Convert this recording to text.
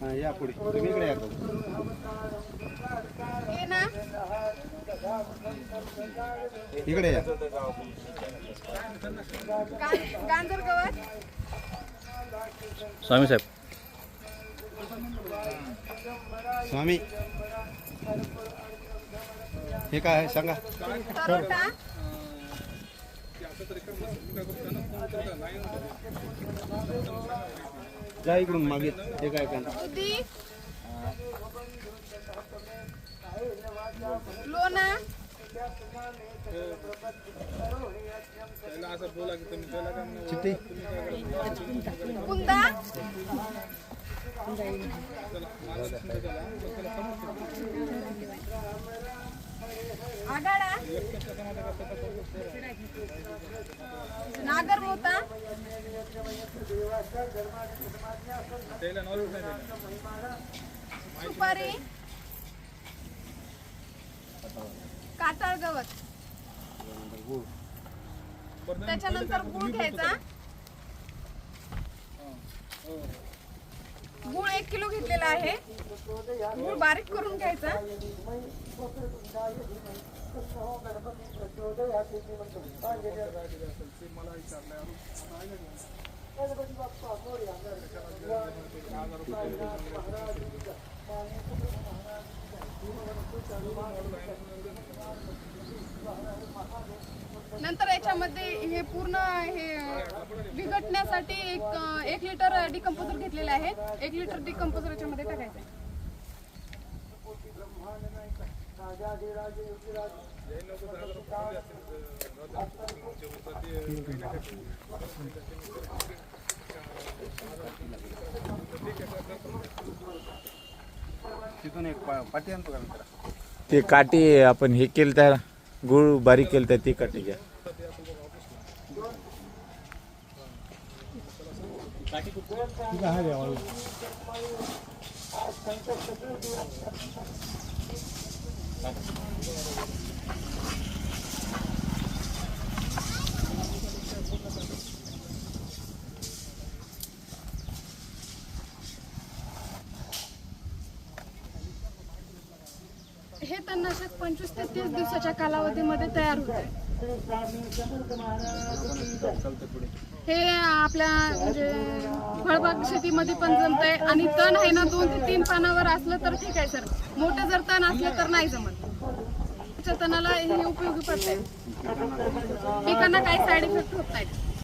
हा या पुढे. तुम्ही इकडे या? हे इकडे या. गा- गांजर गवत स्वामी साहेब. स्वामी. हे काय आहे? सांगा. जा इकडून मागे हे काय काय दुधी लोणा चिठ्ठी कुंदा. आगाडा. नागरमोता सुपारी. कातळ गवत. त्याच्यानंतर गुळ घ्यायचा. गुळ एक किलो घेतलेला आहे. गुळ बारीक करून घ्यायचा. मला नंतर याच्यामध्ये हे पूर्ण हे विघटण्यासाठी एक एक लिटर डिकम्पोजर घेतलेले आहे. एक लिटर डिकम्पोजर याच्यामध्ये टाकायचं आहे. तिथून एक पा- पाटी आणतो का मित्रा? ते काठी आपण हे केलं त्या गुळ बारीक केलं त्या ती काठी घ्या. हे तणनाशक पंचवीस ते तीस दिवसाच्या कालावधीमध्ये तयार होते हे आपल्या म्हणजे फळबाग शेतीमध्ये पण जमतंय. आणि तण आहे ना दोन ते तीन पानावर असलं तर ठीक आहे सर. मोठं जर तण असलं तर नाही जमत. त्याच्या तणाला हे उपयोगी पडते पिकांना काही साईड इफेक्ट होत नाहीत.